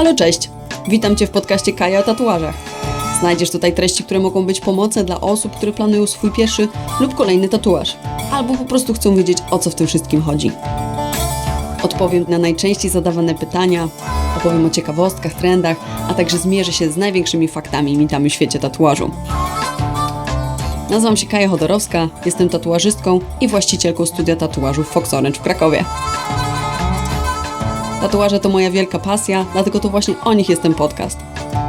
Halo, cześć! Witam Cię w podcaście Kaja o tatuażach. Znajdziesz tutaj treści, które mogą być pomocne dla osób, które planują swój pierwszy lub kolejny tatuaż, albo po prostu chcą wiedzieć, o co w tym wszystkim chodzi. Odpowiem na najczęściej zadawane pytania, opowiem o ciekawostkach, trendach, a także zmierzę się z największymi faktami i mitami w świecie tatuażu. Nazywam się Kaja Chodorowska, jestem tatuażystką i właścicielką studia tatuażu Fox Orange w Krakowie. Tatuaże to moja wielka pasja, dlatego to właśnie o nich jest ten podcast.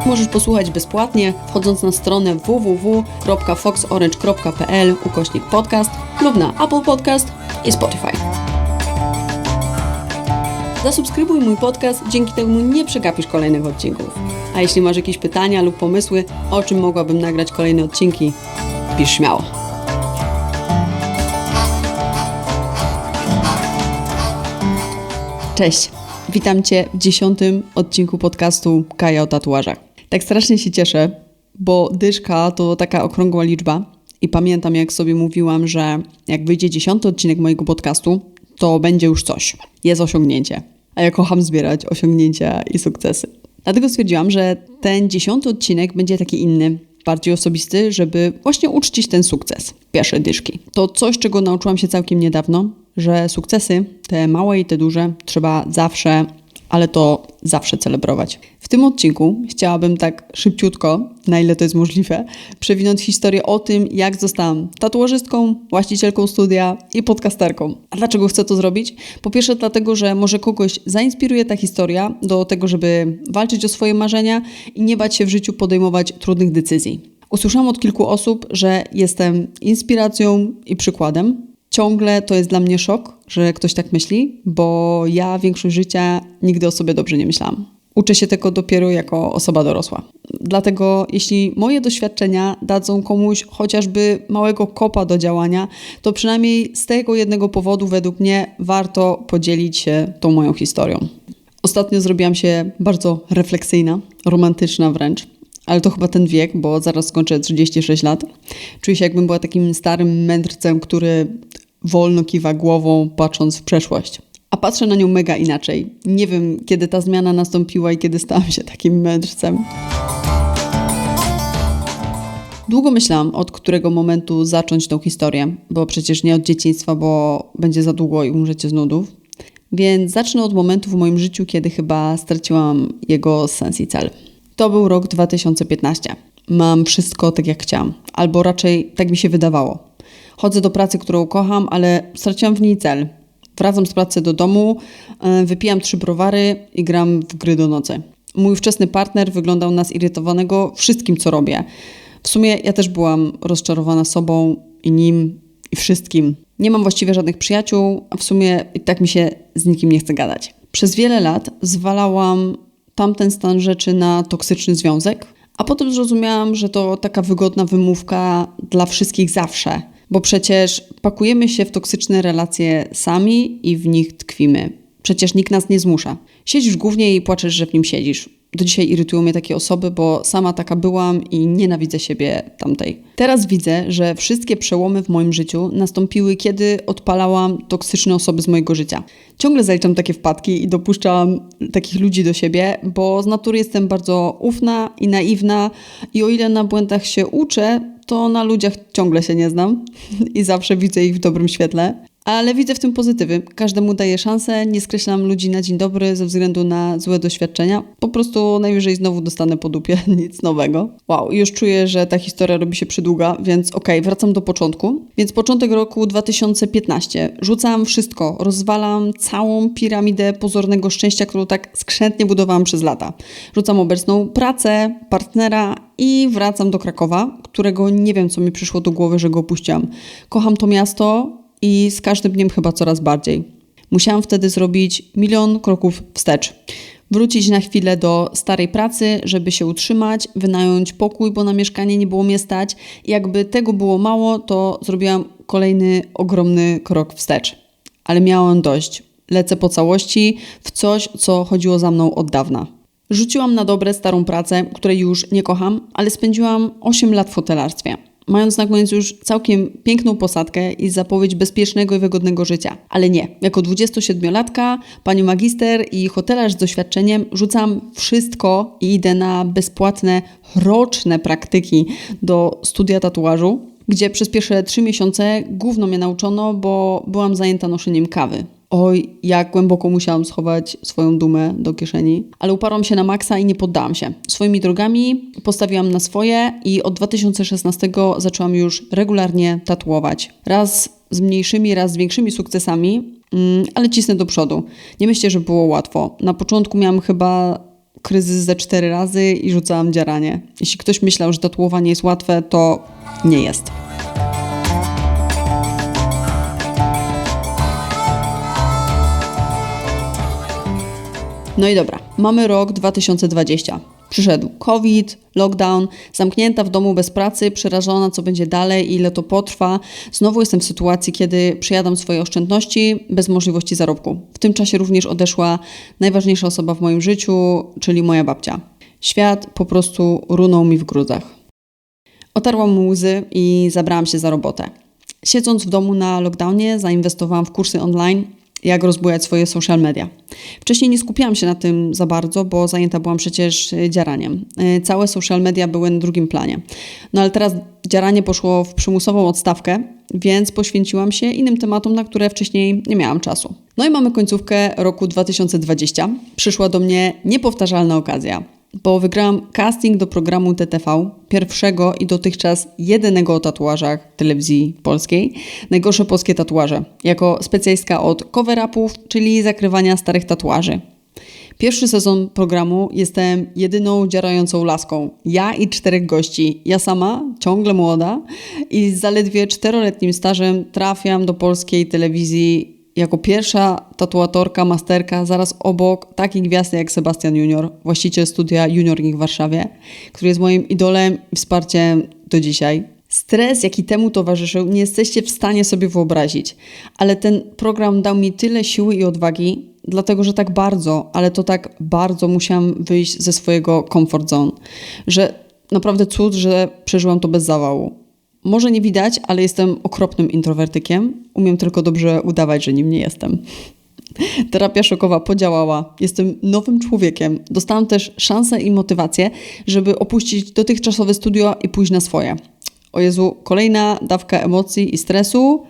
Możesz posłuchać bezpłatnie, wchodząc na stronę www.foxorange.pl ukośnik podcast lub na Apple Podcast i Spotify. Zasubskrybuj mój podcast, dzięki temu nie przegapisz kolejnych odcinków. A jeśli masz jakieś pytania lub pomysły, o czym mogłabym nagrać kolejne odcinki, pisz śmiało. Cześć, witam Cię w dziesiątym odcinku podcastu Kaja o tatuażach. Tak strasznie się cieszę, bo dyszka to taka okrągła liczba i pamiętam jak sobie mówiłam, że jak wyjdzie dziesiąty odcinek mojego podcastu, to będzie już coś. Jest osiągnięcie. A ja kocham zbierać osiągnięcia i sukcesy. Dlatego stwierdziłam, że ten dziesiąty odcinek będzie taki inny, bardziej osobisty, żeby właśnie uczcić ten sukces. Pierwsze dyszki. To coś, czego nauczyłam się całkiem niedawno, że sukcesy, te małe i te duże, trzeba zawsze, ale to zawsze celebrować. W tym odcinku chciałabym tak szybciutko, na ile to jest możliwe, przewinąć historię o tym, jak zostałam tatuażystką, właścicielką studia i podcasterką. A dlaczego chcę to zrobić? Po pierwsze dlatego, że może kogoś zainspiruje ta historia do tego, żeby walczyć o swoje marzenia i nie bać się w życiu podejmować trudnych decyzji. Usłyszałam od kilku osób, że jestem inspiracją i przykładem, Ciągle to jest dla mnie szok, że ktoś tak myśli, bo ja większość życia nigdy o sobie dobrze nie myślałam. Uczę się tego dopiero jako osoba dorosła. Dlatego, jeśli moje doświadczenia dadzą komuś chociażby małego kopa do działania, to przynajmniej z tego jednego powodu, według mnie, warto podzielić się tą moją historią. Ostatnio zrobiłam się bardzo refleksyjna, romantyczna wręcz. Ale to chyba ten wiek, bo zaraz skończę 36 lat. Czuję się, jakbym była takim starym mędrcem, który wolno kiwa głową, patrząc w przeszłość. A patrzę na nią mega inaczej. Nie wiem, kiedy ta zmiana nastąpiła i kiedy stałam się takim mędrcem. Długo myślałam, od którego momentu zacząć tą historię, bo przecież nie od dzieciństwa, bo będzie za długo i umrzecie z nudów. Więc zacznę od momentu w moim życiu, kiedy chyba straciłam jego sens i cel. To był rok 2015. Mam wszystko tak jak chciałam, albo raczej tak mi się wydawało. Chodzę do pracy, którą kocham, ale straciłam w niej cel. Wracam z pracy do domu, e, wypijam trzy browary i gram w gry do nocy. Mój wczesny partner wyglądał na zirytowanego wszystkim, co robię. W sumie ja też byłam rozczarowana sobą i nim i wszystkim. Nie mam właściwie żadnych przyjaciół, a w sumie i tak mi się z nikim nie chce gadać. Przez wiele lat zwalałam tamten stan rzeczy na toksyczny związek, a potem zrozumiałam, że to taka wygodna wymówka dla wszystkich zawsze, bo przecież pakujemy się w toksyczne relacje sami i w nich tkwimy. Przecież nikt nas nie zmusza. Siedzisz głównie i płaczesz, że w nim siedzisz. Do dzisiaj irytują mnie takie osoby, bo sama taka byłam i nienawidzę siebie tamtej. Teraz widzę, że wszystkie przełomy w moim życiu nastąpiły, kiedy odpalałam toksyczne osoby z mojego życia. Ciągle zaliczam takie wpadki i dopuszczam takich ludzi do siebie, bo z natury jestem bardzo ufna i naiwna i o ile na błędach się uczę, to na ludziach ciągle się nie znam i zawsze widzę ich w dobrym świetle. Ale widzę w tym pozytywy. Każdemu daję szansę, nie skreślam ludzi na dzień dobry ze względu na złe doświadczenia. Po prostu najwyżej znowu dostanę po dupie, nic nowego. Wow, już czuję, że ta historia robi się przydługa, więc okej, okay, wracam do początku. Więc początek roku 2015. Rzucam wszystko, rozwalam całą piramidę pozornego szczęścia, którą tak skrzętnie budowałam przez lata. Rzucam obecną pracę, partnera i wracam do Krakowa, którego nie wiem, co mi przyszło do głowy, że go opuściłam. Kocham to miasto, i z każdym dniem chyba coraz bardziej. Musiałam wtedy zrobić milion kroków wstecz. Wrócić na chwilę do starej pracy, żeby się utrzymać, wynająć pokój, bo na mieszkanie nie było mnie stać. Jakby tego było mało, to zrobiłam kolejny ogromny krok wstecz. Ale miałam dość. Lecę po całości w coś, co chodziło za mną od dawna. Rzuciłam na dobre starą pracę, której już nie kocham, ale spędziłam 8 lat w hotelarstwie. Mając na koniec już całkiem piękną posadkę i zapowiedź bezpiecznego i wygodnego życia. Ale nie. Jako 27-latka, pani magister i hotelarz z doświadczeniem rzucam wszystko i idę na bezpłatne, roczne praktyki do studia tatuażu, gdzie przez pierwsze trzy miesiące gówno mnie nauczono, bo byłam zajęta noszeniem kawy. Oj, jak głęboko musiałam schować swoją dumę do kieszeni, ale uparłam się na maksa i nie poddałam się. Swoimi drogami postawiłam na swoje i od 2016 zaczęłam już regularnie tatuować. Raz z mniejszymi, raz z większymi sukcesami, mm, ale cisnę do przodu. Nie myślę, że było łatwo. Na początku miałam chyba kryzys ze cztery razy i rzucałam dziaranie. Jeśli ktoś myślał, że tatuowanie jest łatwe, to nie jest. No i dobra, mamy rok 2020. Przyszedł COVID, lockdown, zamknięta w domu bez pracy, przerażona, co będzie dalej, ile to potrwa. Znowu jestem w sytuacji, kiedy przejadam swoje oszczędności bez możliwości zarobku. W tym czasie również odeszła najważniejsza osoba w moim życiu, czyli moja babcia. Świat po prostu runął mi w gruzach. Otarłam łzy i zabrałam się za robotę. Siedząc w domu na lockdownie, zainwestowałam w kursy online, jak rozbujać swoje social media. Wcześniej nie skupiałam się na tym za bardzo, bo zajęta byłam przecież e, dziaraniem. E, całe social media były na drugim planie. No ale teraz dziaranie poszło w przymusową odstawkę, więc poświęciłam się innym tematom, na które wcześniej nie miałam czasu. No i mamy końcówkę roku 2020. Przyszła do mnie niepowtarzalna okazja bo wygrałam casting do programu TTV, pierwszego i dotychczas jedynego o tatuażach telewizji polskiej, najgorsze polskie tatuaże, jako specjalistka od cover-upów, czyli zakrywania starych tatuaży. Pierwszy sezon programu jestem jedyną dzierającą laską. Ja i czterech gości. Ja sama, ciągle młoda i z zaledwie czteroletnim stażem trafiam do polskiej telewizji jako pierwsza tatuatorka, masterka, zaraz obok takiej gwiazdy jak Sebastian Junior, właściciel studia Junior w Warszawie, który jest moim idolem i wsparciem do dzisiaj. Stres, jaki temu towarzyszył, nie jesteście w stanie sobie wyobrazić, ale ten program dał mi tyle siły i odwagi, dlatego że tak bardzo, ale to tak bardzo musiałam wyjść ze swojego comfort zone, że naprawdę cud, że przeżyłam to bez zawału. Może nie widać, ale jestem okropnym introwertykiem. Umiem tylko dobrze udawać, że nim nie jestem. Terapia szokowa podziałała. Jestem nowym człowiekiem. Dostałam też szansę i motywację, żeby opuścić dotychczasowe studio i pójść na swoje. O Jezu, kolejna dawka emocji i stresu.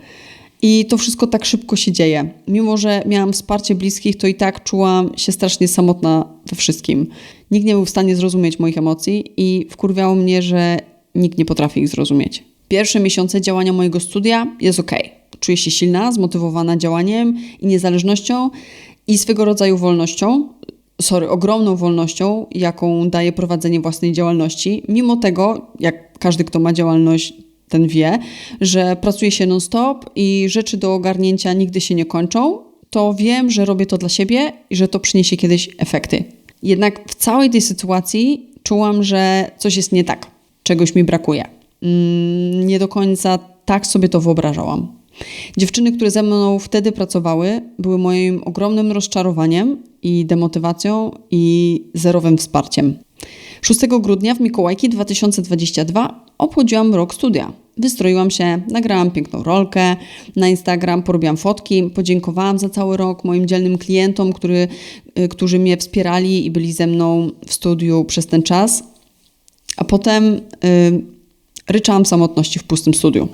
I to wszystko tak szybko się dzieje. Mimo, że miałam wsparcie bliskich, to i tak czułam się strasznie samotna we wszystkim. Nikt nie był w stanie zrozumieć moich emocji i wkurwiało mnie, że nikt nie potrafi ich zrozumieć pierwsze miesiące działania mojego studia jest ok. Czuję się silna, zmotywowana działaniem i niezależnością i swego rodzaju wolnością, sorry, ogromną wolnością, jaką daje prowadzenie własnej działalności. Mimo tego, jak każdy, kto ma działalność, ten wie, że pracuje się non-stop i rzeczy do ogarnięcia nigdy się nie kończą, to wiem, że robię to dla siebie i że to przyniesie kiedyś efekty. Jednak w całej tej sytuacji czułam, że coś jest nie tak, czegoś mi brakuje. Mm, nie do końca tak sobie to wyobrażałam. Dziewczyny, które ze mną wtedy pracowały, były moim ogromnym rozczarowaniem i demotywacją i zerowym wsparciem. 6 grudnia w Mikołajki 2022 obchodziłam rok studia. Wystroiłam się, nagrałam piękną rolkę na Instagram, porobiłam fotki, podziękowałam za cały rok moim dzielnym klientom, który, y, którzy mnie wspierali i byli ze mną w studiu przez ten czas. A potem yy, Ryczałam samotności w pustym studiu.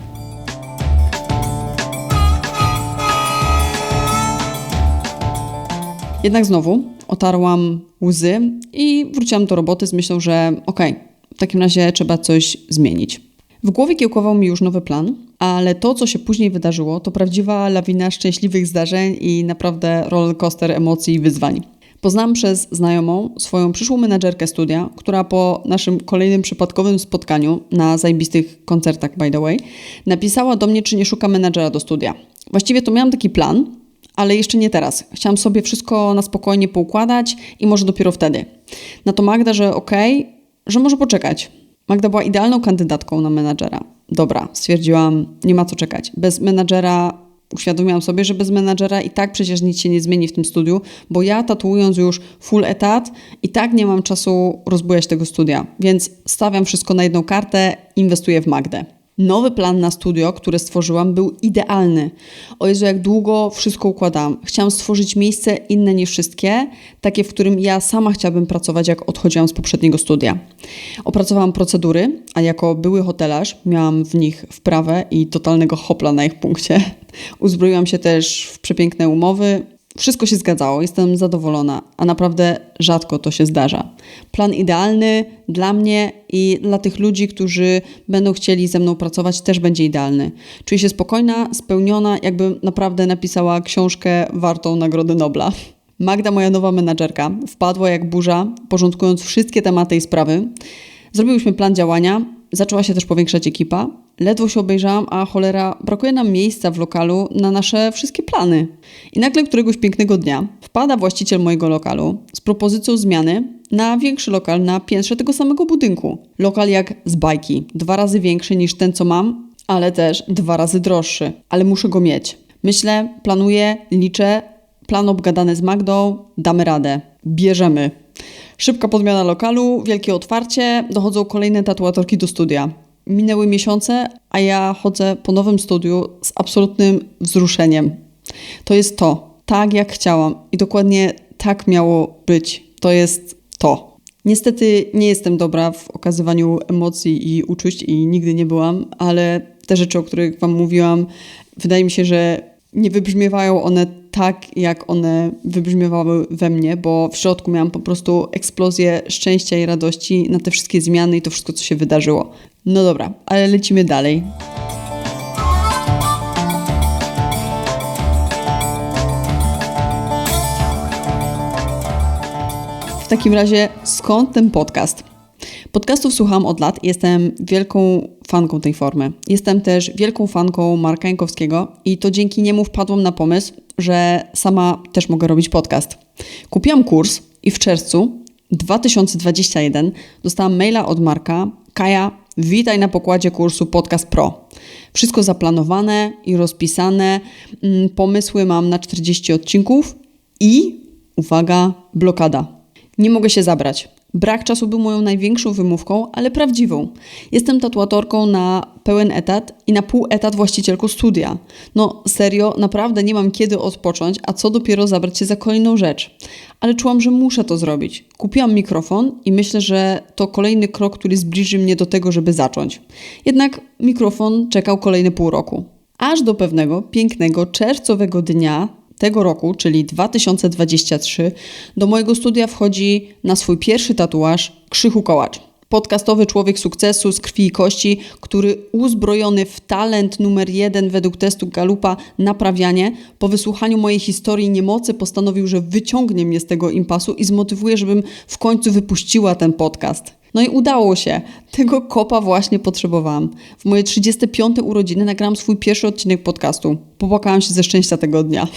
Jednak znowu otarłam łzy i wróciłam do roboty z myślą, że okej, okay, w takim razie trzeba coś zmienić. W głowie kiełkował mi już nowy plan, ale to, co się później wydarzyło, to prawdziwa lawina szczęśliwych zdarzeń i naprawdę rollercoaster emocji i wyzwań. Poznałam przez znajomą swoją przyszłą menedżerkę studia, która po naszym kolejnym przypadkowym spotkaniu na zajebistych koncertach, by the way, napisała do mnie, czy nie szuka menedżera do studia. Właściwie to miałam taki plan, ale jeszcze nie teraz. Chciałam sobie wszystko na spokojnie poukładać i może dopiero wtedy. Na to Magda, że okej, okay, że może poczekać. Magda była idealną kandydatką na menadżera. Dobra, stwierdziłam, nie ma co czekać. Bez menadżera uświadomiłam sobie, że bez menadżera i tak przecież nic się nie zmieni w tym studiu, bo ja tatuując już full etat i tak nie mam czasu rozbujać tego studia, więc stawiam wszystko na jedną kartę, inwestuję w Magdę. Nowy plan na studio, które stworzyłam, był idealny. O Jezu, jak długo wszystko układałam. Chciałam stworzyć miejsce inne niż wszystkie, takie, w którym ja sama chciałabym pracować, jak odchodziłam z poprzedniego studia. Opracowałam procedury, a jako były hotelarz miałam w nich wprawę i totalnego hopla na ich punkcie. Uzbroiłam się też w przepiękne umowy, wszystko się zgadzało, jestem zadowolona, a naprawdę rzadko to się zdarza. Plan idealny dla mnie i dla tych ludzi, którzy będą chcieli ze mną pracować, też będzie idealny. Czuję się spokojna, spełniona, jakbym naprawdę napisała książkę wartą Nagrody Nobla. Magda, moja nowa menadżerka, wpadła jak burza, porządkując wszystkie tematy i sprawy. Zrobiłyśmy plan działania, zaczęła się też powiększać ekipa. Ledwo się obejrzałam, a cholera, brakuje nam miejsca w lokalu na nasze wszystkie plany. I nagle któregoś pięknego dnia wpada właściciel mojego lokalu z propozycją zmiany na większy lokal na piętrze tego samego budynku. Lokal jak z bajki, dwa razy większy niż ten, co mam, ale też dwa razy droższy, ale muszę go mieć. Myślę, planuję, liczę, plan obgadany z Magdą, damy radę, bierzemy. Szybka podmiana lokalu, wielkie otwarcie, dochodzą kolejne tatuatorki do studia. Minęły miesiące, a ja chodzę po nowym studiu z absolutnym wzruszeniem. To jest to, tak jak chciałam i dokładnie tak miało być. To jest to. Niestety nie jestem dobra w okazywaniu emocji i uczuć i nigdy nie byłam, ale te rzeczy, o których Wam mówiłam, wydaje mi się, że nie wybrzmiewają one tak, jak one wybrzmiewały we mnie, bo w środku miałam po prostu eksplozję szczęścia i radości na te wszystkie zmiany i to wszystko, co się wydarzyło. No dobra, ale lecimy dalej. W takim razie, skąd ten podcast? Podcastów słucham od lat jestem wielką fanką tej formy. Jestem też wielką fanką Marka Jankowskiego i to dzięki niemu wpadłam na pomysł, że sama też mogę robić podcast. Kupiłam kurs i w czerwcu 2021 dostałam maila od Marka. Kaja, witaj na pokładzie kursu Podcast Pro. Wszystko zaplanowane i rozpisane. Mm, pomysły mam na 40 odcinków i, uwaga, blokada. Nie mogę się zabrać. Brak czasu był moją największą wymówką, ale prawdziwą. Jestem tatuatorką na pełen etat i na pół etat właścicielką studia. No serio, naprawdę nie mam kiedy odpocząć, a co dopiero zabrać się za kolejną rzecz. Ale czułam, że muszę to zrobić. Kupiłam mikrofon i myślę, że to kolejny krok, który zbliży mnie do tego, żeby zacząć. Jednak mikrofon czekał kolejne pół roku. Aż do pewnego pięknego czerwcowego dnia tego roku, czyli 2023, do mojego studia wchodzi na swój pierwszy tatuaż Krzychu Kołacz. Podcastowy człowiek sukcesu z krwi i kości, który uzbrojony w talent numer jeden według testu Galupa naprawianie, po wysłuchaniu mojej historii niemocy postanowił, że wyciągnie mnie z tego impasu i zmotywuje, żebym w końcu wypuściła ten podcast. No i udało się. Tego kopa właśnie potrzebowałam. W moje 35 urodziny nagrałam swój pierwszy odcinek podcastu. Popłakałam się ze szczęścia tego dnia.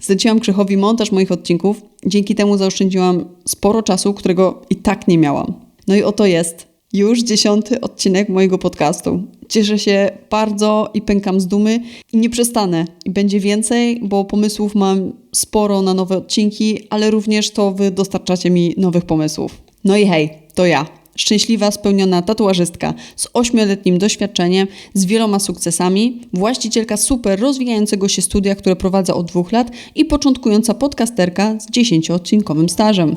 Zleciłam Krzychowi montaż moich odcinków. Dzięki temu zaoszczędziłam sporo czasu, którego i tak nie miałam. No i oto jest już dziesiąty odcinek mojego podcastu. Cieszę się bardzo i pękam z dumy i nie przestanę. I będzie więcej, bo pomysłów mam sporo na nowe odcinki, ale również to wy dostarczacie mi nowych pomysłów. No i hej, to ja szczęśliwa, spełniona tatuażystka z ośmioletnim doświadczeniem, z wieloma sukcesami, właścicielka super rozwijającego się studia, które prowadzę od dwóch lat i początkująca podcasterka z dziesięcioodcinkowym stażem.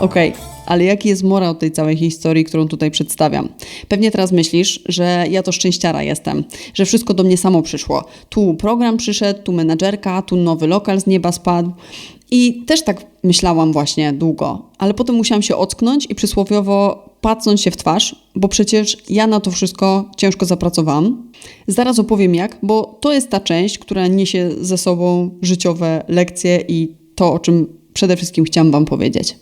Okej, okay. Ale jaki jest morał tej całej historii, którą tutaj przedstawiam? Pewnie teraz myślisz, że ja to szczęściara jestem, że wszystko do mnie samo przyszło. Tu program przyszedł, tu menedżerka, tu nowy lokal z nieba spadł. I też tak myślałam właśnie długo, ale potem musiałam się ocknąć i przysłowiowo patrząc się w twarz, bo przecież ja na to wszystko ciężko zapracowałam. Zaraz opowiem jak, bo to jest ta część, która niesie ze sobą życiowe lekcje i to, o czym przede wszystkim chciałam Wam powiedzieć.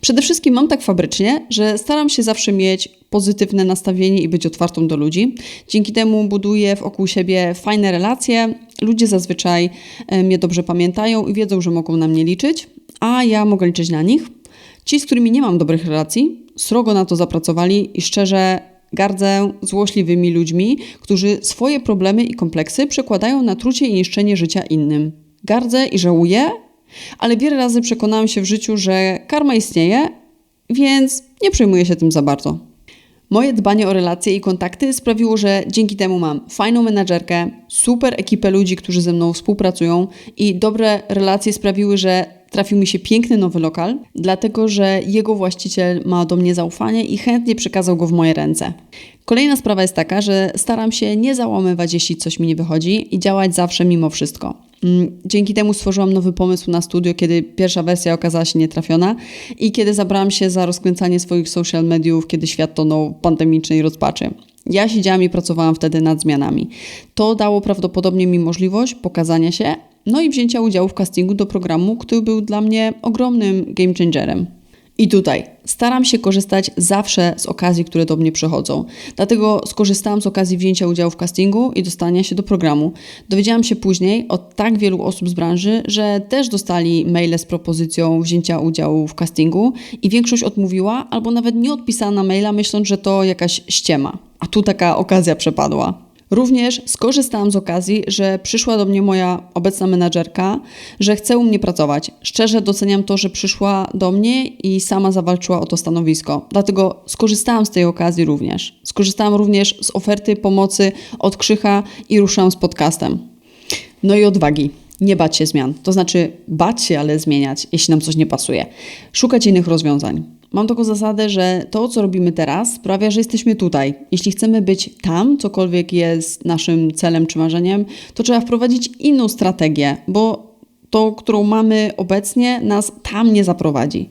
Przede wszystkim mam tak fabrycznie, że staram się zawsze mieć pozytywne nastawienie i być otwartą do ludzi. Dzięki temu buduję wokół siebie fajne relacje. Ludzie zazwyczaj e, mnie dobrze pamiętają i wiedzą, że mogą na mnie liczyć, a ja mogę liczyć na nich. Ci, z którymi nie mam dobrych relacji, srogo na to zapracowali i szczerze gardzę złośliwymi ludźmi, którzy swoje problemy i kompleksy przekładają na trucie i niszczenie życia innym. Gardzę i żałuję, ale wiele razy przekonałam się w życiu, że karma istnieje więc nie przejmuję się tym za bardzo. Moje dbanie o relacje i kontakty sprawiło, że dzięki temu mam fajną menadżerkę, super ekipę ludzi, którzy ze mną współpracują i dobre relacje sprawiły, że trafił mi się piękny nowy lokal, dlatego że jego właściciel ma do mnie zaufanie i chętnie przekazał go w moje ręce. Kolejna sprawa jest taka, że staram się nie załamywać, jeśli coś mi nie wychodzi i działać zawsze mimo wszystko. Mm, Dzięki temu stworzyłam nowy pomysł na studio, kiedy pierwsza wersja okazała się nietrafiona i kiedy zabrałam się za rozkręcanie swoich social mediów, kiedy świat tonął w pandemicznej rozpaczy. Ja siedziałam i pracowałam wtedy nad zmianami. To dało prawdopodobnie mi możliwość pokazania się, no i wzięcia udziału w castingu do programu, który był dla mnie ogromnym game changerem. I tutaj staram się korzystać zawsze z okazji, które do mnie przychodzą. Dlatego skorzystałam z okazji wzięcia udziału w castingu i dostania się do programu. Dowiedziałam się później od tak wielu osób z branży, że też dostali maile z propozycją wzięcia udziału w castingu i większość odmówiła albo nawet nie odpisała na maila, myśląc, że to jakaś ściema. A tu taka okazja przepadła. Również skorzystałam z okazji, że przyszła do mnie moja obecna menadżerka, że chce u mnie pracować. Szczerze doceniam to, że przyszła do mnie i sama zawalczyła o to stanowisko. Dlatego skorzystałam z tej okazji również. Skorzystałam również z oferty pomocy od Krzycha i ruszałam z podcastem. No i odwagi. Nie bać się zmian. To znaczy bać się, ale zmieniać, jeśli nam coś nie pasuje. Szukać innych rozwiązań. Mam taką zasadę, że to, co robimy teraz, sprawia, że jesteśmy tutaj. Jeśli chcemy być tam, cokolwiek jest naszym celem czy marzeniem, to trzeba wprowadzić inną strategię, bo to, którą mamy obecnie, nas tam nie zaprowadzi.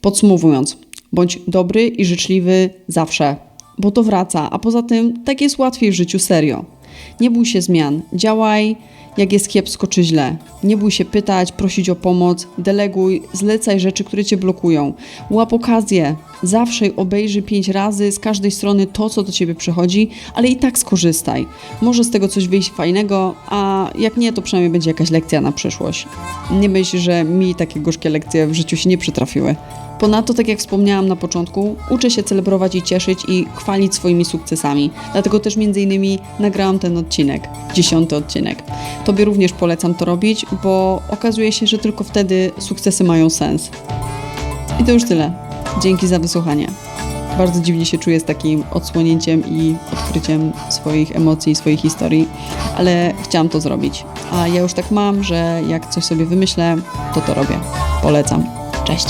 Podsumowując, bądź dobry i życzliwy zawsze, bo to wraca, a poza tym tak jest łatwiej w życiu serio. Nie bój się zmian, działaj jak jest kiepsko czy źle. Nie bój się pytać, prosić o pomoc, deleguj, zlecaj rzeczy, które cię blokują. Łap okazję, zawsze obejrzyj pięć razy z każdej strony to, co do ciebie przychodzi, ale i tak skorzystaj. Może z tego coś wyjść fajnego, a jak nie, to przynajmniej będzie jakaś lekcja na przyszłość. Nie myśl, że mi takie gorzkie lekcje w życiu się nie przytrafiły. Ponadto, tak jak wspomniałam na początku, uczę się celebrować i cieszyć i chwalić swoimi sukcesami. Dlatego też między innymi nagrałam ten odcinek, dziesiąty odcinek. Tobie również polecam to robić, bo okazuje się, że tylko wtedy sukcesy mają sens. I to już tyle. Dzięki za wysłuchanie. Bardzo dziwnie się czuję z takim odsłonięciem i odkryciem swoich emocji, swojej historii, ale chciałam to zrobić. A ja już tak mam, że jak coś sobie wymyślę, to to robię. Polecam. Cześć.